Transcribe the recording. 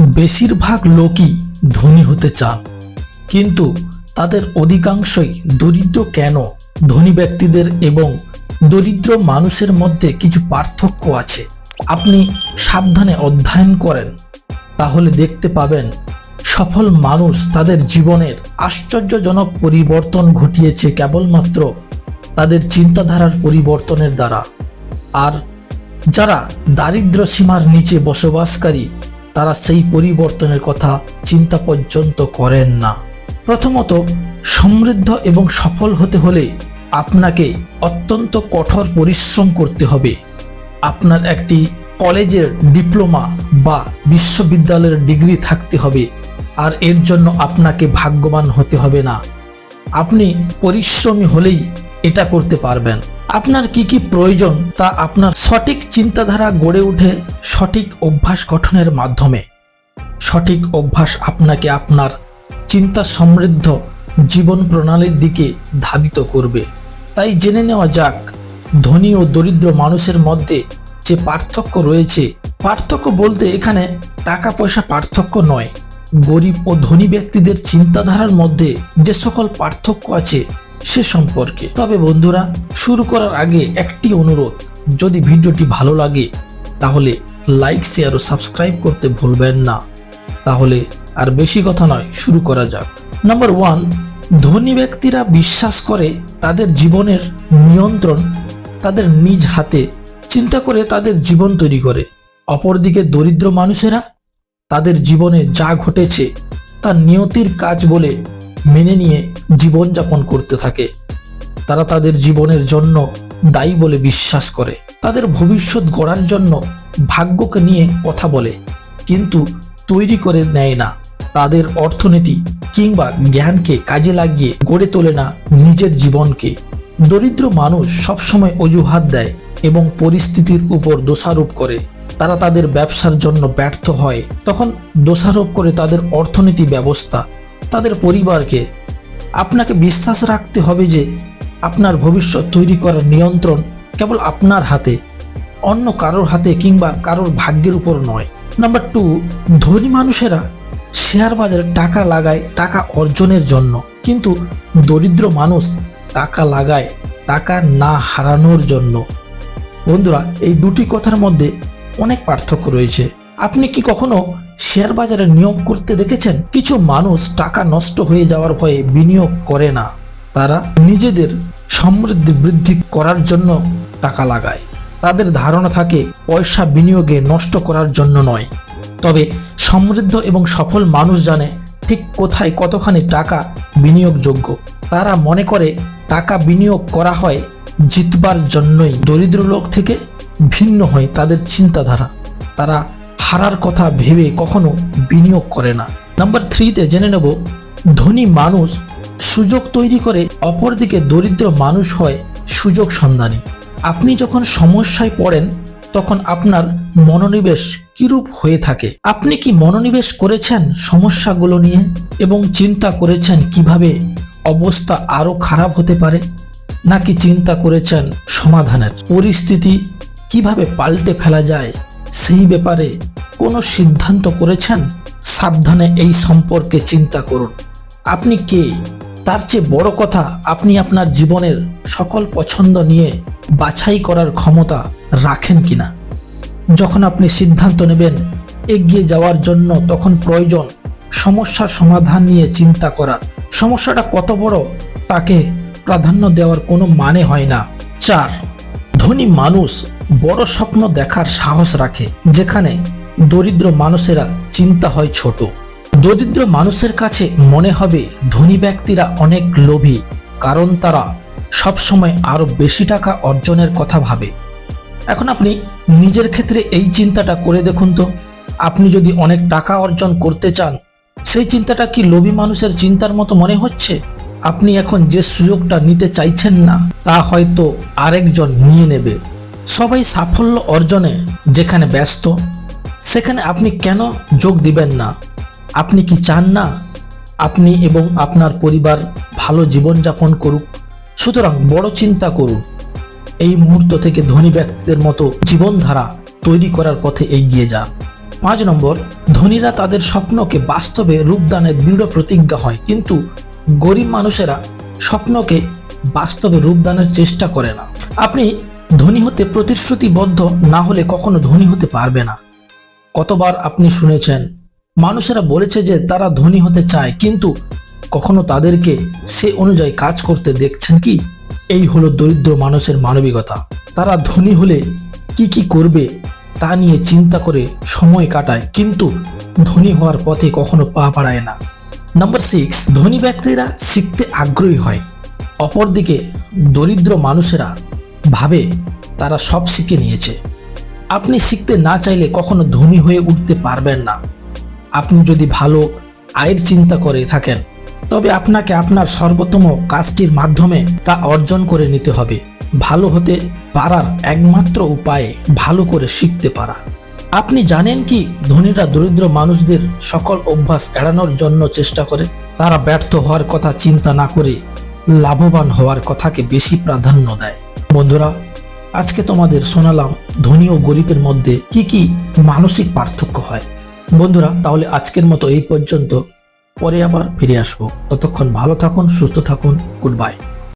বেশিরভাগ লোকই ধনী হতে চান। কিন্তু তাদের অধিকাংশই দরিদ্র কেন? ধনী ব্যক্তিদের এবং দরিদ্র মানুষের মধ্যে কিছু পার্থক্য আছে। আপনি সাবধানে অধ্যয়ন করেন, তাহলে দেখতে পাবেন সফল মানুষ তাদের জীবনের আশ্চর্যজনক পরিবর্তন ঘটিয়েছে কেবলমাত্র তাদের চিন্তাধারার পরিবর্তনের দ্বারা। আর যারা দারিদ্র সীমার নিচে বসবাসকারী তারা সেই পরিবর্তনের কথা চিন্তা পর্যন্ত করেন না। প্রথমত, সমৃদ্ধ এবং সফল হতে হলে আপনাকে অত্যন্ত কঠোর পরিশ্রম করতে হবে। আপনার একটি কলেজের ডিপ্লোমা বা বিশ্ববিদ্যালয়ের ডিগ্রি থাকতে হবে, আর এর জন্য আপনাকে ভাগ্যবান হতে হবে না। আপনি পরিশ্রমী হলেই এটা করতে পারবেন। আপনার কি কি প্রয়োজন তা আপনার সঠিক চিন্তাধারা গড়ে ওঠে সঠিক অভ্যাস গঠনের মাধ্যমে। সঠিক অভ্যাস আপনাকে আপনার চিন্তা সমৃদ্ধ জীবন প্রণালীর দিকে ধাবিত করবে। তাই জেনে নেওয়া যাক, ধনী ও দরিদ্র মানুষের মধ্যে যে পার্থক্য রয়েছে। পার্থক্য বলতে এখানে টাকা পয়সা পার্থক্য নয়। গরিব ও ধনী ব্যক্তিদের চিন্তাধারার মধ্যে যে সকল পার্থক্য আছে সে সম্পর্কে। তবে বন্ধুরা, শুরু করার আগে একটি অনুরোধ। যদি ভিডিওটি ভালো লাগে, তাহলে লাইক, শেয়ার ও সাবস্ক্রাইব করতে ভুলবেন না। তাহলে আর বেশি কথা নয়, শুরু করা যাক। নাম্বার ওয়ান, ধনী ব্যক্তিরা বিশ্বাস করে তাদের জীবনের নিয়ন্ত্রণ তাদের নিজ হাতে, চিন্তা করে তাদের জীবন তৈরি করে। অপরদিকে দরিদ্র মানুষেরা তাদের জীবনে যা ঘটেছে, তা নিয়তির কাজ বলে মেনে নিয়ে জীবনযাপন করতে থাকে। তারা তাদের জীবনের জন্য দায়ী বলে বিশ্বাস করে। তাদের ভবিষ্যৎ গড়ার জন্য ভাগ্যকে নিয়ে কথা বলে, কিন্তু তৈরি করে নেয় না। তাদের অর্থনীতি কিংবা জ্ঞানকে কাজে লাগিয়ে গড়ে তোলে না নিজের জীবনকে। দরিদ্র মানুষ সবসময় অজুহাত দেয় এবং পরিস্থিতির উপর দোষারোপ করে। তারা তাদের ব্যবসার জন্য ব্যর্থ হয়, তখন দোষারোপ করে তাদের অর্থনীতি ব্যবস্থা। তাদের পরিবারকে আপনাকে বিশ্বাস রাখতে হবে যে আপনার ভবিষ্যৎ তৈরি করার নিয়ন্ত্রণ কেবল আপনার হাতে, অন্য কারোর হাতে কিংবা কারোর ভাগ্যের উপর নয়। নাম্বার টু ধনী মানুষেরা শেয়ার বাজারে টাকা লাগায় টাকা অর্জনের জন্য। কিন্তু দরিদ্র মানুষ টাকা লাগায় টাকা না হারানোর জন্য। বন্ধুরা, এই দুটি কথার মধ্যে অনেক পার্থক্য রয়েছে। আপনি কি কখনো শেয়ার বাজারে নিয়োগ করতে দেখেছেন? কিছু মানুষ টাকা নষ্ট হয়ে যাওয়ার ভয়ে বিনিয়োগ করে না। তারা নিজেদের সমৃদ্ধি বৃদ্ধি করার জন্য টাকা লাগায়। তাদের ধারণা থাকে, পয়সা বিনিয়োগে নষ্ট করার জন্য নয়। তবে সমৃদ্ধ এবং সফল মানুষ জানে ঠিক কোথায় কতখানি টাকা বিনিয়োগযোগ্য। তারা মনে করে, টাকা বিনিয়োগ করা হয় জিতবার জন্যই। দরিদ্র লোক থেকে ভিন্ন হয় তাদের চিন্তাধারা। তারা হারার কথা ভেবে কখনো বিনিয়োগ করে না। নাম্বার থ্রিতে জেনে নেব, ধনী মানুষ সুযোগ তৈরি করে অপরদিকে দরিদ্র মানুষ হয় সুযোগ সন্ধানী। আপনি যখন সমস্যায় পড়েন, তখন আপনার মনোনিবেশ কিরূপ হয়ে থাকে? আপনি কি মনোনিবেশ করেছেন সমস্যাগুলো নিয়ে এবং চিন্তা করেছেন কীভাবে অবস্থা আরও খারাপ হতে পারে? নাকি চিন্তা করেছেন সমাধানের? পরিস্থিতি কীভাবে পাল্টে ফেলা যায় সেই ব্যাপারে কোনো সিদ্ধান্ত করেছেন? সাবধানে এই সম্পর্কে চিন্তা করুন। আপনি কে? তার চেয়ে বড় কথা, আপনি আপনার জীবনের সকল পছন্দ নিয়ে বাছাই করার ক্ষমতা রাখেন কিনা? যখন আপনি সিদ্ধান্ত নেবেন এগিয়ে যাওয়ার জন্য, তখন প্রয়োজন সমস্যার সমাধান নিয়ে চিন্তা করার সমস্যাটা কত বড়, তাকে প্রাধান্য দেওয়ার কোনো মানে হয় না। চার ধনী মানুষ বড় স্বপ্ন দেখার সাহস রাখে, যেখানে দরিদ্র মানুষেরা চিন্তা হয় ছোট। দরিদ্র মানুষের কাছে মনে হবে ধনী ব্যক্তিরা অনেক লোভী, কারণ তারা সবসময় আরও বেশি টাকা অর্জনের কথা ভাবে। এখন আপনি নিজের ক্ষেত্রে এই চিন্তাটা করে দেখুন তো। আপনি যদি অনেক টাকা অর্জন করতে চান, সেই চিন্তাটা কি লোভী মানুষের চিন্তার মতো মনে হচ্ছে? আপনি এখন যে সুযোগটা নিতে চাইছেন না, তা হয়তো আরেকজন নিয়ে নেবে। সবাই সাফল্য অর্জনে যেখানে ব্যস্ত, সেখানে আপনি কেন যোগ দিবেন না? আপনি কি চান না? আপনি এবং আপনার পরিবার ভালো জীবনযাপন করুক, সুতরাং বড় চিন্তা করুন। এই মুহূর্ত থেকে ধনী ব্যক্তিদের মতো জীবনধারা তৈরি করার পথে এগিয়ে যান। পাঁচ নম্বর, ধনীরা তাদের স্বপ্নকে বাস্তবে রূপদানের দৃঢ় প্রতিজ্ঞা হয়, কিন্তু গরিব মানুষেরা স্বপ্নকে বাস্তবে রূপদানের চেষ্টা করে না। আপনি ধনী হতে প্রতিশ্রুতিবদ্ধ না হলে কখনো ধনী হতে পারবে না। কতবার আপনি শুনেছেন, মানুষেরা বলেছে যে তারা ধনী হতে চায়, কিন্তু কখনো তাদেরকে সে অনুযায়ী কাজ করতে দেখছেন কি? এই হলো দরিদ্র মানুষের মানবিকতা। তারা ধনী হলে কি কি করবে তা নিয়ে চিন্তা করে সময় কাটায়, কিন্তু ধনী হওয়ার পথে কখনো পা বাড়ায় না। নাম্বার সিক্স ধনী ব্যক্তিরা শিখতে আগ্রহী হয়। অপরদিকে, দরিদ্র মানুষেরা ভাবে তারা সব শিখে নিয়েছে। আপনি শিখতে না চাইলে কখনো ধনী হয়ে উঠতে পারবেন না। আপনি যদি ভালো আয়ের চিন্তা করে থাকেন, তবে আপনাকে আপনার সর্বোত্তম কাজটির মাধ্যমে তা অর্জন করে নিতে হবে। ভালো হতে পারার একমাত্র উপায় ভালো করে শিখতে পারা। আপনি জানেন কি ধনীরা দরিদ্র মানুষদের সকল অভ্যাস এড়ানোর জন্য চেষ্টা করে? তারা ব্যর্থ হওয়ার কথা চিন্তা না করে লাভবান হওয়ার কথাকে বেশি প্রাধান্য দেয়। বন্ধুরা, আজকে তোমাদের শোনালাম ধনী ও গরিবের মধ্যে কি কি মানসিক পার্থক্য হয়। বন্ধুরা, তাহলে আজকের মতো এই পর্যন্ত। পরে আবার ফিরে আসব। ততক্ষণ ভালো থাকুন, সুস্থ থাকুন। Good bye.